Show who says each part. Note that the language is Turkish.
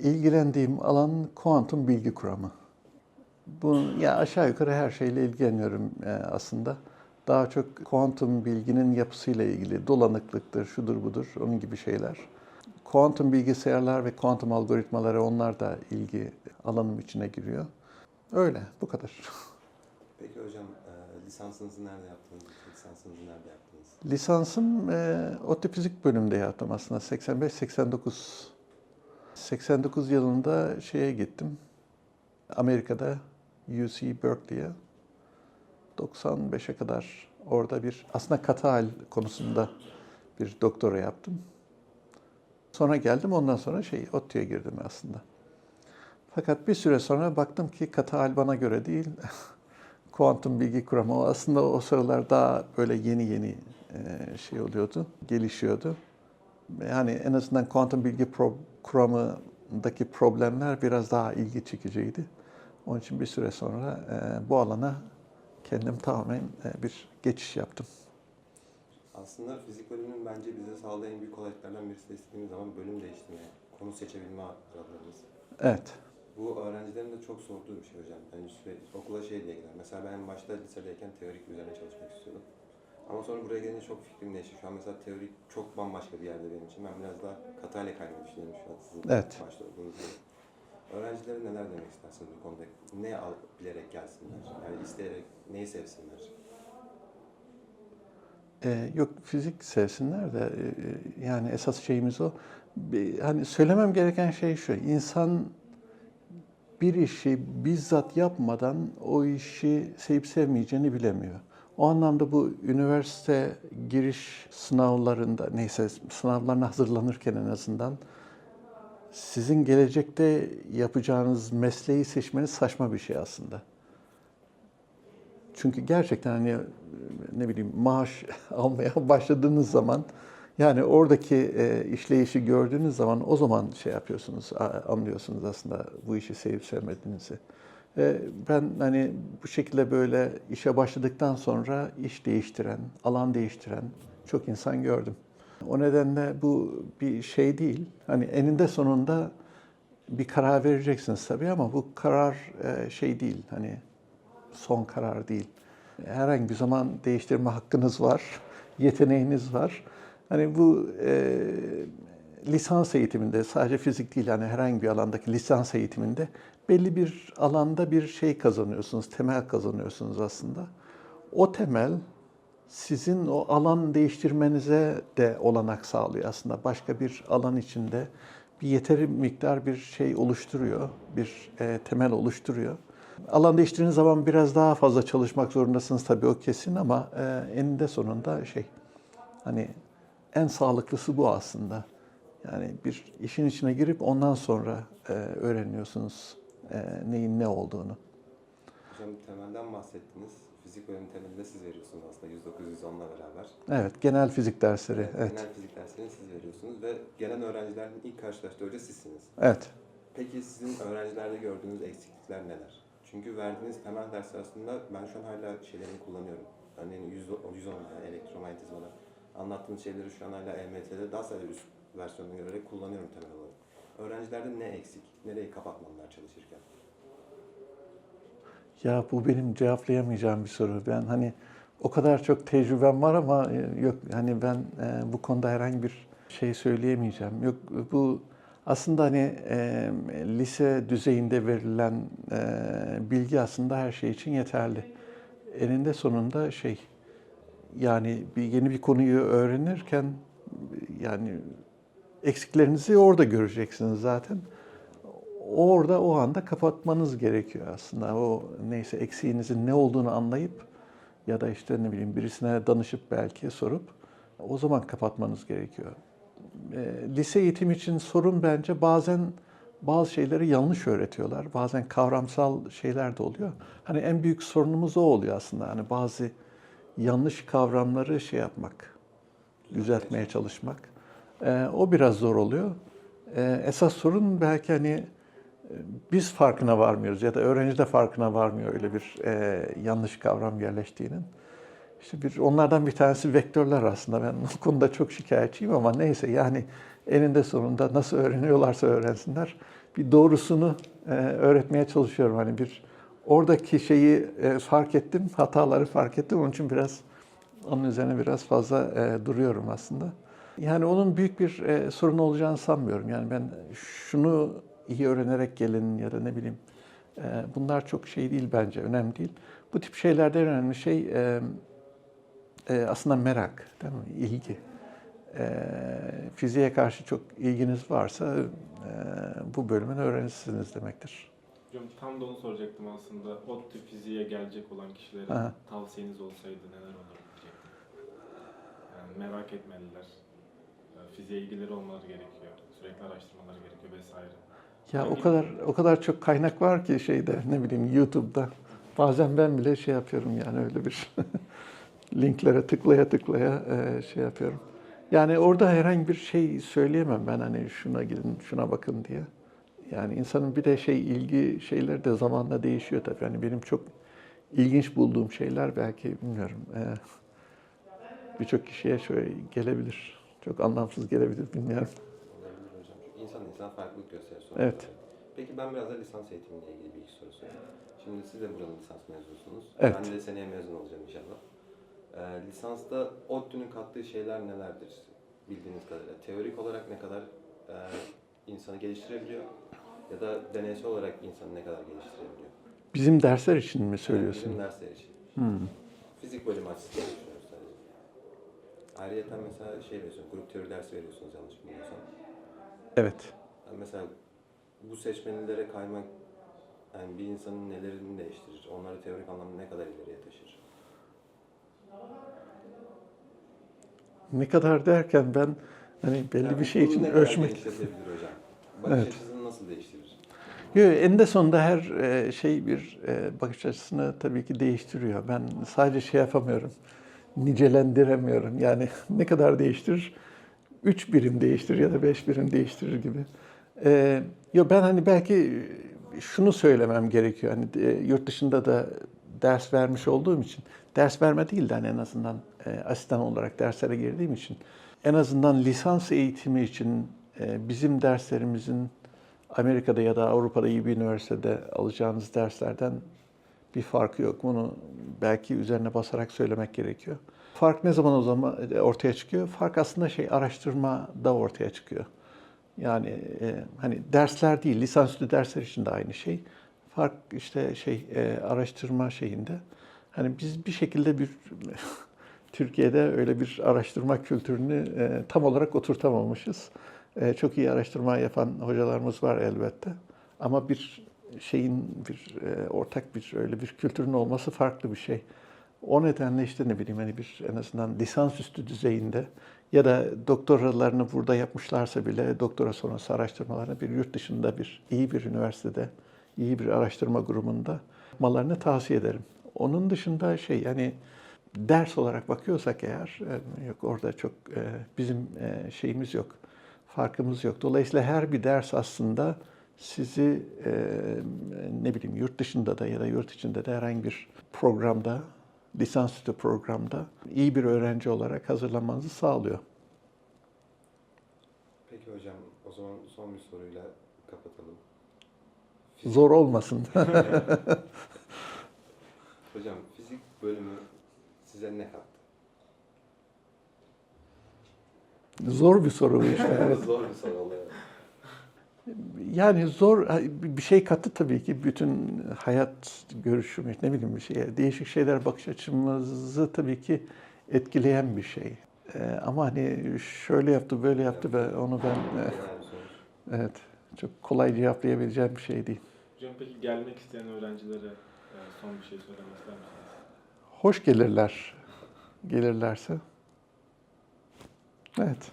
Speaker 1: ilgilendiğim alan kuantum bilgi kuramı. Bu ya aşağı yukarı her şeyle ilgileniyorum e, aslında. Daha çok kuantum bilginin yapısıyla ilgili dolanıklıktır, şudur budur, onun gibi şeyler. Kuantum bilgisayarlar ve kuantum algoritmaları onlar da ilgi alanım içine giriyor. Öyle, bu kadar.
Speaker 2: Peki hocam e, lisansınızı nerede yaptınız? Lisansınızı nerede yaptınız?
Speaker 1: Lisansım e, ODTÜ Fizik bölümünde yaptım aslında 85-89. 89 yılında şeye gittim. Amerika'da UC Berkeley'e. 95'e kadar orada bir aslında katı hal konusunda bir doktora yaptım. Sonra geldim ondan sonra şey ODTÜ'ye girdim aslında. Fakat bir süre sonra baktım ki katı hal bana göre değil. Kuantum bilgi kuramı aslında o sıralar daha böyle yeni yeni şey oluyordu, gelişiyordu. Yani en azından kuantum bilgi pro- kuramındaki problemler biraz daha ilgi çekiciydi. Onun için bir süre sonra e, bu alana kendim tamamen e, bir geçiş yaptım.
Speaker 2: Aslında fizik bölümünün bence bize sağlayan en büyük kolaylıklardan birisi de istediğimiz zaman bölüm değiştirme, konu seçebilme aralarımız.
Speaker 1: Evet,
Speaker 2: Bu öğrencilerin de çok sorduğu bir şey hocam. Yani sürekli okula şey diye gider. Mesela ben başta lisedeyken teorik üzerine çalışmak istiyordum. Ama sonra buraya gelince çok fikrim değişti. Şu an mesela teorik çok bambaşka bir yerde benim için. Ben biraz daha katayla kaymayı düşünüyorum şu an sizin
Speaker 1: Evet.
Speaker 2: başta olduğunuz gibi. Öğrencilere neler demek istersiniz bu konuda? Ne al, bilerek gelsinler? Yani isteyerek neyi sevsinler?
Speaker 1: Ee, yok fizik sevsinler de e, yani esas şeyimiz o. Bir- Hani söylemem gereken şey şu. İnsan bir işi bizzat yapmadan o işi sevip sevmeyeceğini bilemiyor. O anlamda bu üniversite giriş sınavlarında neyse sınavlarına hazırlanırken en azından sizin gelecekte yapacağınız mesleği seçmeniz saçma bir şey aslında. Çünkü gerçekten hani ne bileyim maaş almaya başladığınız zaman yani oradaki e, işleyişi gördüğünüz zaman o zaman şey yapıyorsunuz, anlıyorsunuz aslında bu işi sevip sevmediğinizi. Ben hani bu şekilde böyle işe başladıktan sonra iş değiştiren, alan değiştiren çok insan gördüm. O nedenle bu bir şey değil. Hani eninde sonunda bir karar vereceksiniz tabii ama bu karar e, şey değil. Hani son karar değil. Herhangi bir zaman değiştirme hakkınız var, yeteneğiniz var. Hani bu e, lisans eğitiminde sadece fizik değil yani herhangi bir alandaki lisans eğitiminde belli bir alanda bir şey kazanıyorsunuz, temel kazanıyorsunuz aslında. O temel sizin o alan değiştirmenize de olanak sağlıyor aslında. Başka bir alan içinde bir yeteri miktar bir şey oluşturuyor, bir e, temel oluşturuyor. Alan değiştirdiğiniz zaman biraz daha fazla çalışmak zorundasınız tabii o kesin ama e, eninde sonunda şey hani en sağlıklısı bu aslında. Yani bir işin içine girip ondan sonra e, öğreniyorsunuz e, neyin ne olduğunu.
Speaker 2: Hocam temelden bahsettiniz. Fizik bölümü temelinde siz veriyorsunuz aslında 109-110'la beraber.
Speaker 1: Evet, genel fizik dersleri. Evet.
Speaker 2: Genel fizik derslerini siz veriyorsunuz ve gelen öğrencilerin ilk karşılaştığı hoca sizsiniz.
Speaker 1: Evet.
Speaker 2: Peki sizin öğrencilerde gördüğünüz eksiklikler neler? Çünkü verdiğiniz temel dersler aslında ben şu an hala şeylerini kullanıyorum. Örneğin 100, 110 yani elektromanyetizmada anlattığınız şeyleri şu an hala EMT'de daha üst versiyonunu görerek kullanıyorum temel olarak. Öğrencilerde ne eksik? Nereyi kapatmalılar çalışırken?
Speaker 1: Ya bu benim cevaplayamayacağım bir soru. Ben hani o kadar çok tecrübem var ama e, yok hani ben e, bu konuda herhangi bir şey söyleyemeyeceğim. Yok bu aslında hani e, lise düzeyinde verilen e, bilgi aslında her şey için yeterli. Eninde sonunda şey yani bir yeni bir konuyu öğrenirken yani eksiklerinizi orada göreceksiniz zaten orada o anda kapatmanız gerekiyor aslında. O neyse eksiğinizin ne olduğunu anlayıp ya da işte ne bileyim birisine danışıp belki sorup o zaman kapatmanız gerekiyor. E, lise eğitim için sorun bence bazen bazı şeyleri yanlış öğretiyorlar. Bazen kavramsal şeyler de oluyor. Hani en büyük sorunumuz o oluyor aslında. Hani bazı yanlış kavramları şey yapmak, düzeltmeye çalışmak. E, o biraz zor oluyor. E, esas sorun belki hani e, biz farkına varmıyoruz ya da öğrenci de farkına varmıyor öyle bir e, yanlış kavram yerleştiğinin. İşte bir onlardan bir tanesi vektörler aslında. Ben bu konuda çok şikayetçiyim ama neyse yani eninde sonunda nasıl öğreniyorlarsa öğrensinler bir doğrusunu e, öğretmeye çalışıyorum. Hani bir oradaki şeyi fark ettim, hataları fark ettim. Onun için biraz onun üzerine biraz fazla duruyorum aslında. Yani onun büyük bir e, sorun olacağını sanmıyorum. Yani ben şunu iyi öğrenerek gelin ya da ne bileyim e, bunlar çok şey değil bence, önemli değil. Bu tip şeylerde en önemli şey e, e, aslında merak, değil mi? İlgi. E, fiziğe karşı çok ilginiz varsa e, bu bölümün öğrencisiniz demektir.
Speaker 3: Hocam tam da onu soracaktım aslında. ODTÜ fiziğe gelecek olan kişilere
Speaker 1: Aha.
Speaker 3: tavsiyeniz olsaydı neler olur diyecektim. Yani merak etmeliler. Yani Fiziğe ilgileri olmaları gerekiyor. Sürekli araştırmaları gerekiyor vesaire.
Speaker 1: Ya o
Speaker 3: Hangi-
Speaker 1: kadar o kadar çok kaynak var ki şeyde ne bileyim YouTube'da. Bazen ben bile şey yapıyorum yani öyle bir linklere tıklaya tıklaya e, şey yapıyorum. Yani orada herhangi bir şey söyleyemem ben hani şuna gidin, şuna bakın diye. Yani insanın bir de şey ilgi şeyleri de zamanla değişiyor tabii. Yani benim çok ilginç bulduğum şeyler belki bilmiyorum. e, Birçok kişiye şöyle gelebilir. Çok anlamsız gelebilir bilmiyorum.
Speaker 2: Olabilir hocam. Çünkü insan insan farklılık gösterir sonuçta.
Speaker 1: Evet.
Speaker 2: Peki ben biraz da lisans eğitimiyle ilgili bir iki soru sorayım. Şimdi siz de buranın lisans mezunusunuz.
Speaker 1: Evet.
Speaker 2: Ben de seneye mezun olacağım inşallah. Ee, lisansta ODTÜ'nün kattığı şeyler nelerdir bildiğiniz kadarıyla? Teorik olarak ne kadar e, insanı geliştirebiliyor? Ya da deneysel olarak insanı ne kadar geliştirebiliyor?
Speaker 1: Bizim dersler için mi
Speaker 2: Yani
Speaker 1: söylüyorsun?
Speaker 2: bizim dersler için.
Speaker 1: Hmm.
Speaker 2: Fizik bölümü açısından. Ayrıca mesela şey veriyorsunuz, grup teori dersi veriyorsunuz yanlış bilmiyorsam.
Speaker 1: Evet.
Speaker 2: Yani mesela bu seçmelilere kaymak yani bir insanın nelerini değiştirir? Onları teorik anlamda ne kadar ileriye taşır?
Speaker 1: Ne kadar derken ben hani belli
Speaker 2: Yani
Speaker 1: bir şey için ölçmek.
Speaker 2: hocam? Bakış
Speaker 1: Evet.
Speaker 2: açısını nasıl değiştirir?
Speaker 1: Yo, eninde sonunda her e, şey bir e, bakış açısını tabii ki değiştiriyor. Ben sadece şey yapamıyorum. Nicelendiremiyorum. Yani ne kadar değiştirir? Üç birim değiştirir ya da beş birim değiştirir gibi. E, yo ben hani belki şunu söylemem gerekiyor. Hani e, yurt dışında da ders vermiş olduğum için ders verme değil de hani en azından e, asistan olarak derslere girdiğim için en azından lisans eğitimi için e, bizim derslerimizin Amerika'da ya da Avrupa'da iyi bir üniversitede alacağınız derslerden bir farkı yok. Bunu belki üzerine basarak söylemek gerekiyor. Fark ne zaman o zaman ortaya çıkıyor? Fark aslında şey araştırmada ortaya çıkıyor. Yani e, hani dersler değil, lisansüstü dersler için de aynı şey. Fark işte şey e, araştırma şeyinde. Hani biz bir şekilde bir Türkiye'de öyle bir araştırma kültürünü e, tam olarak oturtamamışız. E, çok iyi araştırma yapan hocalarımız var elbette. Ama bir şeyin bir e, ortak bir öyle bir kültürün olması farklı bir şey. O nedenle işte ne bileyim hani bir en azından lisansüstü düzeyinde ya da doktoralarını burada yapmışlarsa bile doktora sonrası araştırmalarını bir yurt dışında bir iyi bir üniversitede, iyi bir araştırma grubunda yapmalarını tavsiye ederim. Onun dışında şey yani ders olarak bakıyorsak eğer e, yok orada çok e, bizim e, şeyimiz yok, farkımız yok. Dolayısıyla her bir ders aslında sizi e, ne bileyim yurt dışında da ya da yurt içinde de herhangi bir programda, lisansüstü programda iyi bir öğrenci olarak hazırlanmanızı sağlıyor.
Speaker 2: Peki hocam o zaman son bir soruyla kapatalım.
Speaker 1: Zor olmasın.
Speaker 2: Hocam fizik bölümü size ne kattı?
Speaker 1: Zor bir soru bu işte. Evet.
Speaker 2: Zor bir soru oluyor.
Speaker 1: Yani zor bir şey kattı tabii ki bütün hayat görüşümü ne bileyim bir şeye değişik şeyler bakış açımızı tabii ki etkileyen bir şey. Ee, ama hani şöyle yaptı böyle yaptı ve onu ben e, evet çok kolay cevaplayabileceğim bir şey değil.
Speaker 3: Hocam peki gelmek isteyen öğrencilere e, son bir şey söylemek ister misiniz?
Speaker 1: Hoş gelirler gelirlerse. Evet.